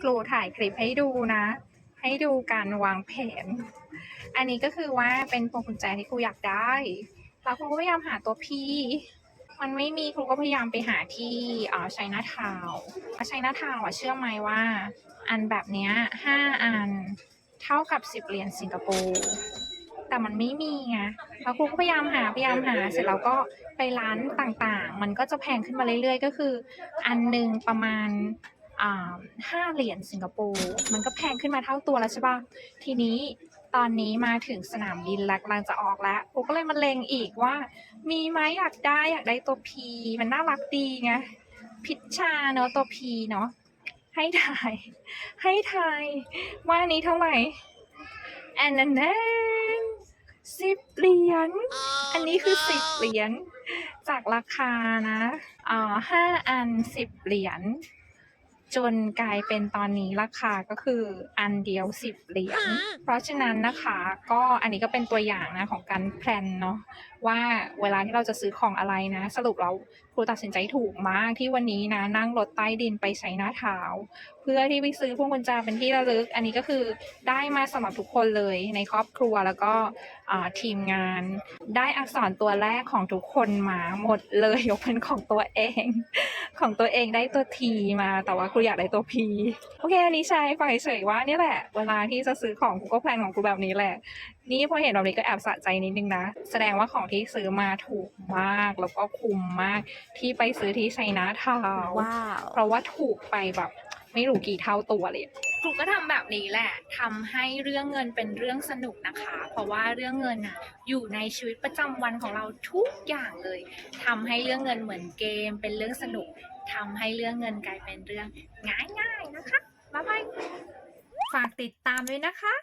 ครูถ่ายคลิปให้ดูนะ ให้ดูการวางแผน อันนี้ก็คือว่าเป็นพวงกุญแจที่ครูอยากได้แล้วครูก็พยายามหาตัวพีมันไม่มีครูก็พยายามไปหาที่อ่าชัยนาทาวชัยนาทาวอะเชื่อไหมว่า อันแบบเนี้ยห้าอันเท่ากับสิบเหรียญสิงคโปร์แต่มันไม่มีไงแล้วครูก็พยายามหาพยายามหาเสร็จแล้วก็ไปร้านต่างๆ มันก็จะแพงขึ้นมาเรื่อยๆ ก็คือ อันหนึ่งประมาณ ห้าเหรียญสิงคโปร์มันก็แพงขึ้นมาเท่าตัวแล้วใช่ปะทีนี้ตอนนี้มาถึงสนามบินแล้วกำลังจะออกแล้วครูก็เลยมาเลงอีกว่า มีไหมอยากได้อยากได้ตัวพีมันน่ารักดีไงพิชชาเนอะตัวพีเนาะให้ถ่ายให้ถ่ายว่าอันนี้เท่าไหร่แอนนันแนนสิบเหรียญอันนี้คือสิบเหรียญจากราคานะอ่าห้าอันสิบเหรียญ จนกลายเป็นตอนนี้ราคาก็คืออันเดียวสิบเหรียญ เพราะฉะนั้นนะคะก็อันนี้ก็เป็นตัวอย่างนะของการแพลนเนาะว่าเวลาที่เราจะซื้อของอะไรนะ สรุปเราครูตัดสินใจถูกมากที่วันนี้นะนั่งรถใต้ดินไปใช้หน้าเท้า เพื่อที่ไปซื้อพวงกุญแจเป็นที่ระลึก อันนี้ก็คือได้มาสำหรับทุกคนเลยในครอบครัวแล้วก็อ่าทีมงาน ได้อักษรตัวแรกของทุกคนมาหมดเลยยกเป็นของตัวเอง ของตัวเองได้ตัวทีมาแต่ว่าครูอยากได้ตัวพีโอเคอันนี้ใช้ฝ่ายเฉยว่านี่แหละ เวลาที่จะซื้อของครูก็แพลนของครูแบบนี้แหละ นี่พอเห็นแบบนี้ก็แอบสะใจนิดนึงนะ แสดงว่าของที่ซื้อมาถูกมากแล้วก็คุ้มมากที่ไปซื้อที่ไชน่าทาวน์ว้าวเพราะว่าถูกไปแบบไม่รู้กี่เท่าตัวเลย ครูก็ทำแบบนี้แหละทำให้เรื่องเงินเป็นเรื่องสนุกนะคะ เพราะว่าเรื่องเงินน่ะอยู่ในชีวิตประจำวันของเราทุกอย่างเลยทำให้เรื่องเงินเหมือนเกม เป็นเรื่องสนุกทำให้เรื่องเงินกลายเป็นเรื่องง่ายๆนะคะบ๊ายบายฝากติดตามด้วยนะคะ